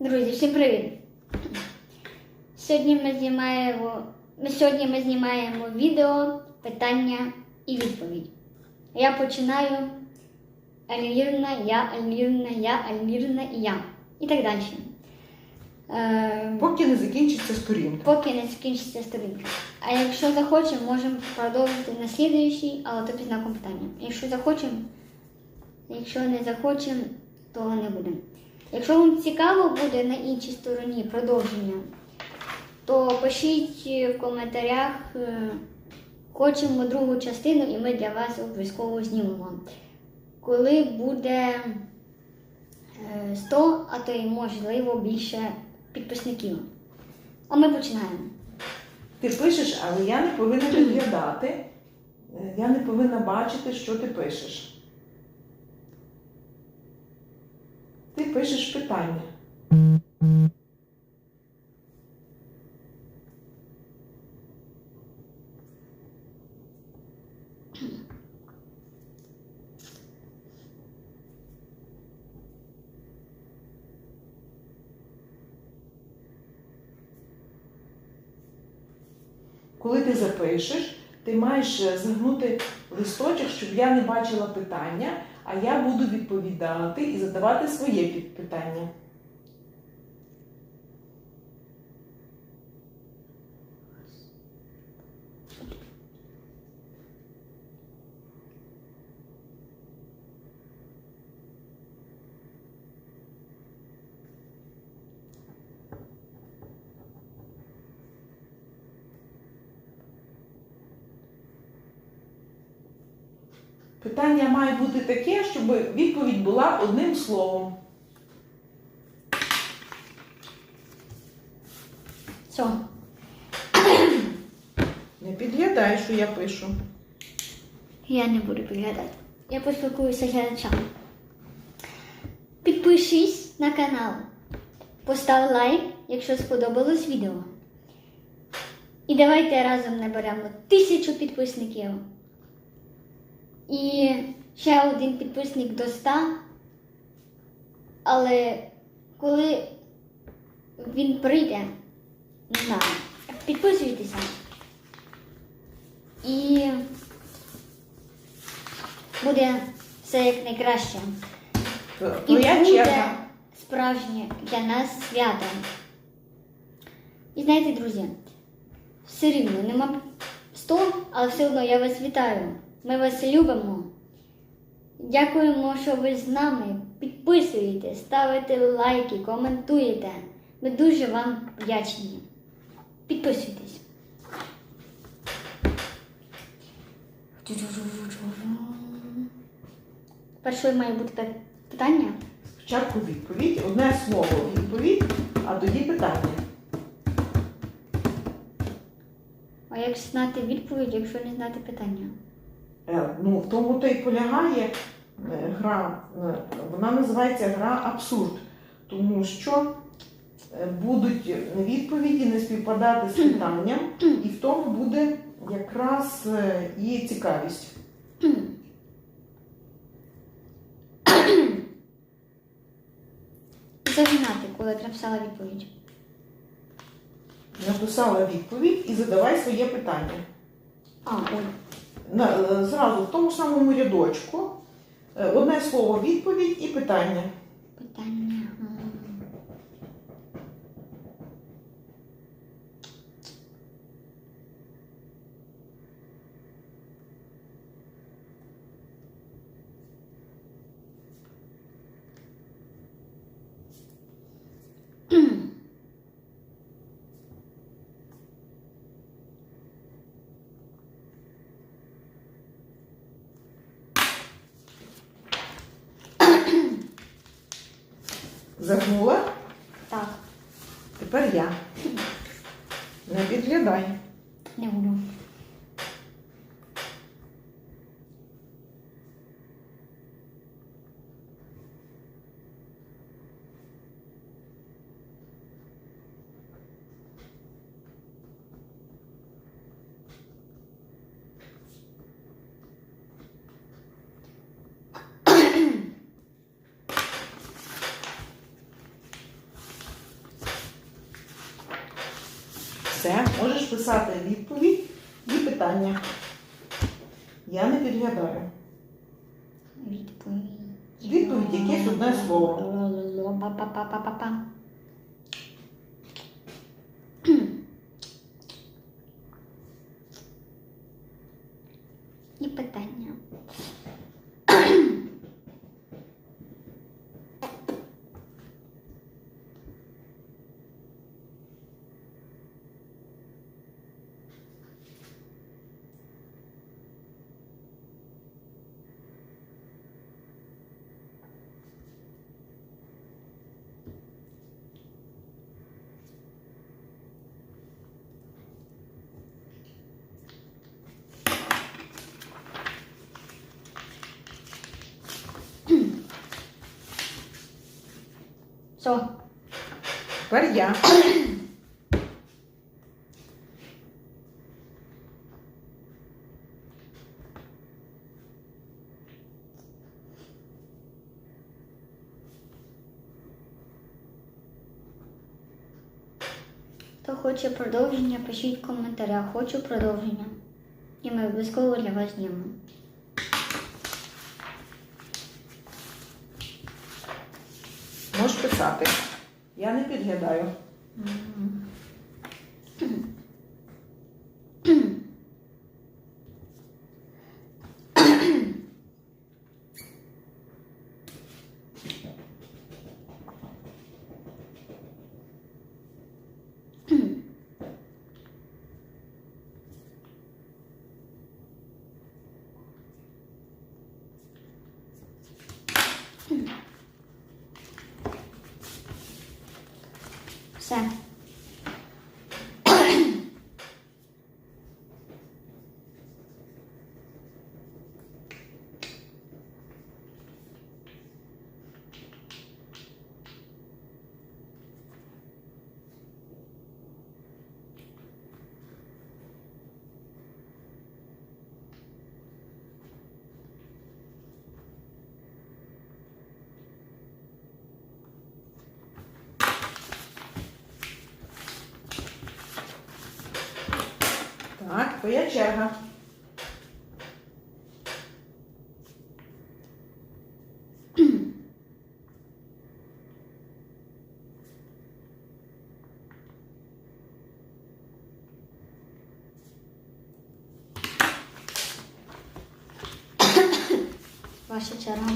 Друзі, всім привіт! Сьогодні ми знімаємо, ми сьогодні ми знімаємо відео, питання і відповідь. Я починаю Альмірна, я, Альмірна, я, Альмірна і я. І так далі. Е, Поки не закінчиться сторінка. поки не закінчиться сторінка. А якщо захочемо, можемо продовжити на слідуючий, але то під знаком питання. Якщо захочемо, якщо не захочемо, то не будемо. Якщо вам цікаво буде на іншій стороні продовження, то пишіть в коментарях, е, хочемо другу частину, і ми для вас обов'язково знімемо. Коли буде е, 100, а то й можливо більше підписників. А ми починаємо. Ти пишеш, але я не повинна підглядати. Е, Я не повинна бачити, що ти пишеш. Ти пишеш питання. Коли ти запишеш, ти маєш е, загнути листочок, щоб я не бачила питання, а я буду відповідати і задавати своє питання. Питання має бути таке, щоб відповідь була одним словом. Все. Не підглядай, що я пишу. Я не буду підглядати. Я поспілкуюся з глядачами. Підпишись на канал. Постав лайк, якщо сподобалось відео. І давайте разом наберемо тисячу підписників. І ще один підписник до 100. Але коли він прийде, не знаю, підписуйтеся. І буде все як найкраще. І буде справжнє для нас свято. І знаєте, друзі, все рівно нема 100, але все одно я вас вітаю. Ми вас любимо. Дякуємо, що ви з нами. Підписуєте, ставите лайки, коментуєте. Ми дуже вам вдячні. Підписуйтесь. Першою має бути питання. Спочатку відповідь, одне слово відповідь, а тоді питання. А як знати відповідь, якщо не знати питання? Е, Ну, в тому то й полягає е, гра. е, Вона називається гра абсурд, тому що будуть відповіді не співпадати з питанням, і в тому буде якраз і цікавість. Зажинати, коли написала відповідь. Написала відповідь і задавай своє питання. А, ой. На, зразу в тому самому рядочку. е, Одне слово відповідь і питання. Питання. Загнула, Так, тепер я. Не підглядай. Все, можеш писати відповідь і питання. Я не підглядаю. Відповідь. Відповідь якесь одне слово. І питання. Все. Тепер. Хто хоче продовження, пишіть в коментарях. Хочу продовження. І ми обов'язково для вас знімемо. Можеш писати. Я не підглядаю. Так, твоя черга. Ваша черга.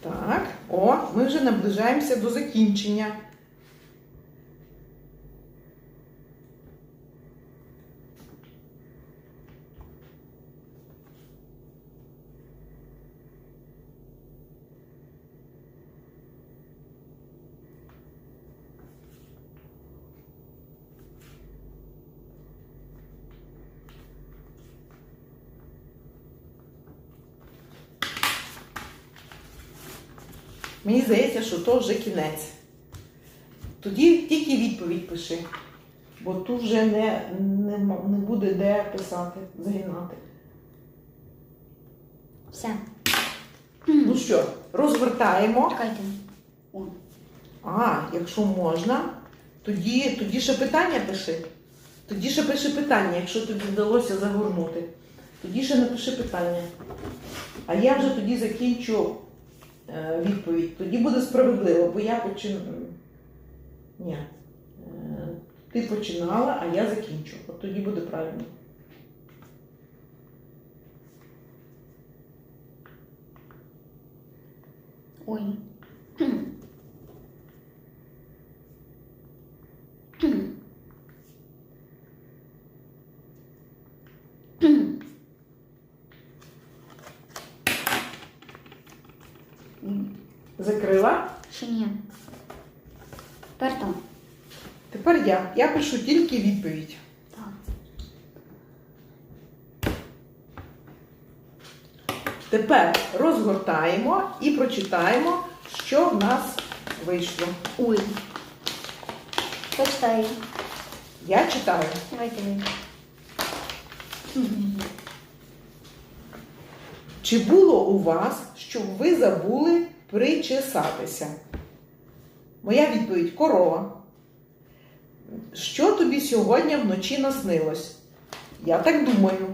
Так, о, ми вже наближаємося до закінчення. Мені здається, що то вже кінець. Тоді тільки відповідь пиши, бо тут вже не, не, не буде де писати, загинати. Все. Ну що, розвертаємо. Чекайте. О. А, якщо можна, тоді, тоді ще питання пиши. Тоді ще пиши питання, якщо тобі вдалося загорнути. Тоді ще напиши питання. А я вже тоді закінчу відповідь. Тоді буде справедливо, бо я почин... Ні. Е, ти починала, а я закінчу. От тоді буде правильно. Ой. Закрила. Ще ні. Тепер там. Тепер я. Я пишу тільки відповідь. Так. Тепер розгортаємо і прочитаємо, що в нас вийшло. Ой. Почитай. Я читаю. Давайте ви. Чи було у вас, щоб ви забули причесатися? Моя відповідь корова. Що тобі сьогодні вночі наснилось? Я так думаю.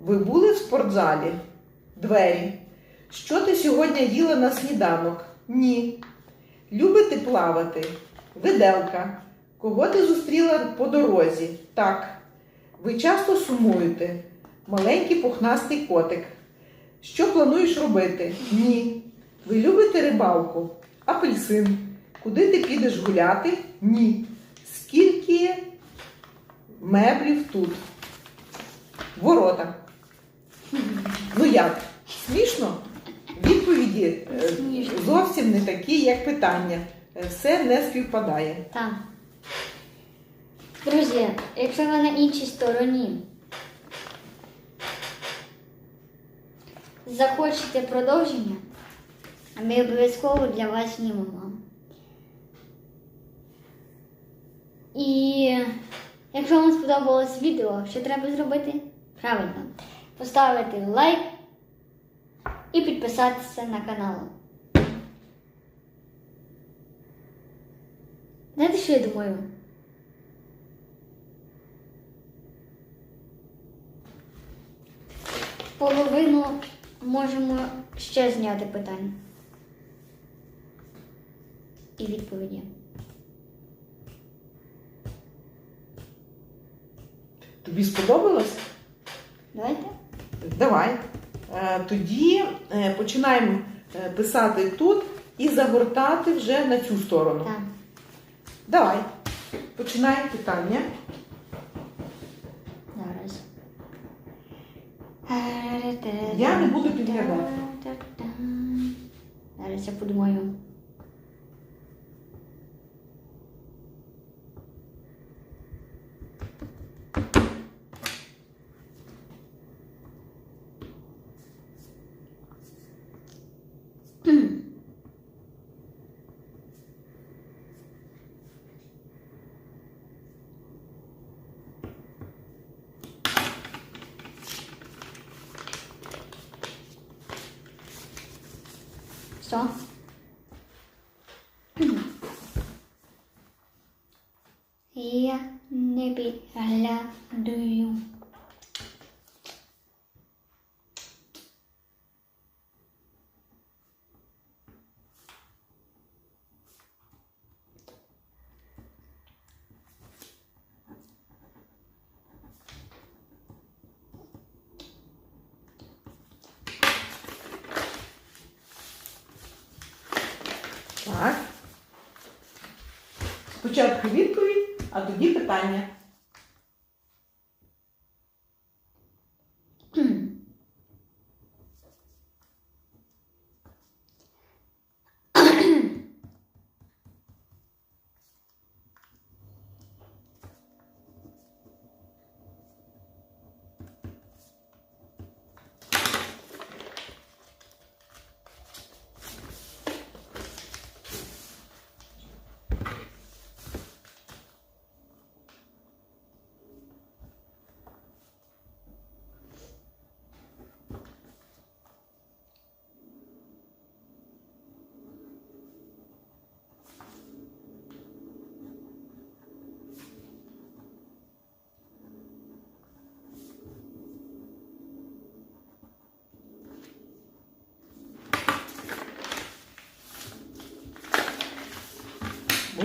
Ви були в спортзалі? Двері. Що ти сьогодні їла на сніданок? Ні. Любите плавати? Виделка. Кого ти зустріла по дорозі? Так. Ви часто сумуєте? Маленький пухнастий котик. Що плануєш робити? Ні. Ви любите рибалку? Апельсин. Куди ти підеш гуляти? Ні. Скільки меблів тут? Ворота. Ну як? Смішно? Відповіді е, зовсім не такі, як питання. Е, Все не співпадає. Так. Друзі, якщо ви на іншій стороні захочете продовження, ми обов'язково для вас знімемо. І якщо вам сподобалось відео, що треба зробити? Правильно, поставити лайк і підписатися на канал. Знаєте, що я думаю? Половину можемо ще зняти питань. І відповіді. Тобі сподобалось? Давайте. Давай. Е, Тоді е, починаємо е, писати тут і загортати вже на цю сторону. Так. Давай. Починай питання. Зараз. Я не буду підглядати. Зараз я подумаю. Все. Я не підглядую. Так. Спочатку відповідь, а тоді питання.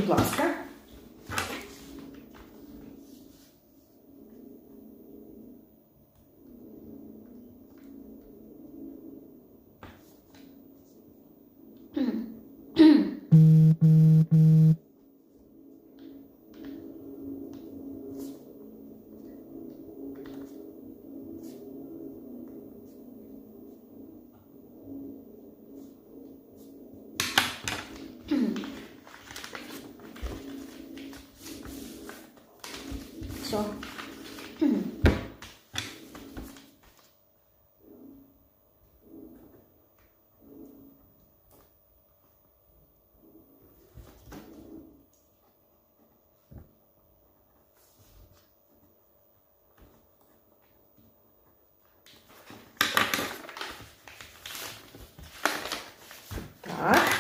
Будь ласка. Все. Так.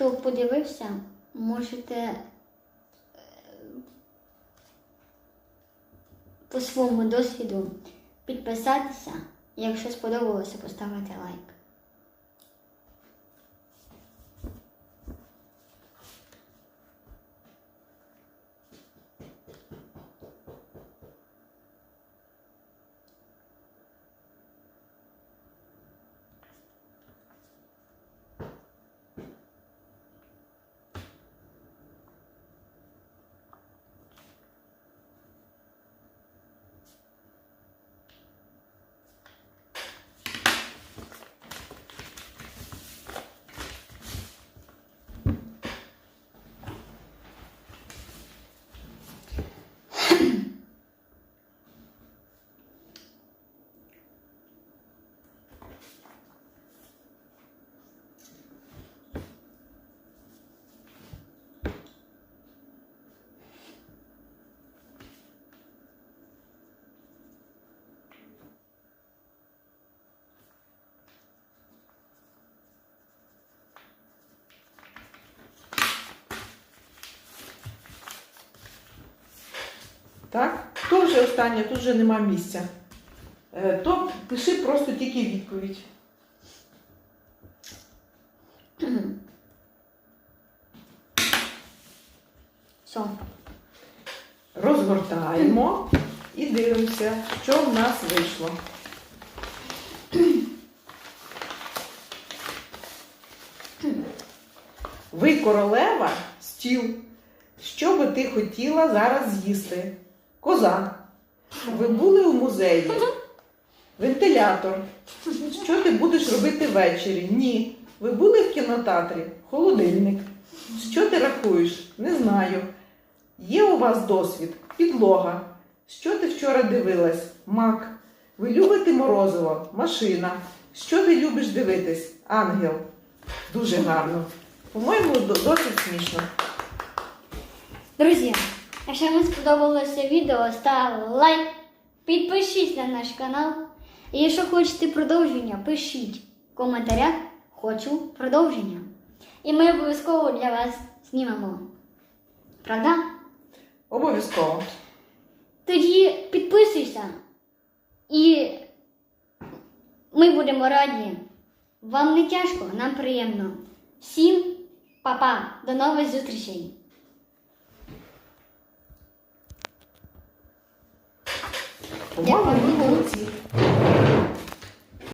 Хто подивився, можете е, по своєму досвіду підписатися. Якщо сподобалося, поставити лайк. Так? То вже останнє, тут вже нема місця. Е, То пиши просто тільки відповідь. Все. Розгортаємо і дивимося, що в нас вийшло. Ви королева, стіл. Що би ти хотіла зараз з'їсти? Коза. Ви були у музеї? Вентилятор. Що ти будеш робити ввечері? Ні. Ви були в кінотеатрі? Холодильник. Що ти рахуєш? Не знаю. Є у вас досвід? Підлога. Що ти вчора дивилась? Мак. Ви любите морозиво? Машина. Що ти любиш дивитись? Ангел. Дуже гарно. По-моєму, досить смішно. Друзі, якщо вам сподобалося відео, ставте лайк, підпишіться на наш канал. І якщо хочете продовження, пишіть в коментарях Хочу продовження. І ми обов'язково для вас знімемо. Правда? Обов'язково. Тоді підписуйся. І ми будемо раді. Вам не тяжко, нам приємно. Всім па-па, до нових зустрічей! По-моєму, ви молодці.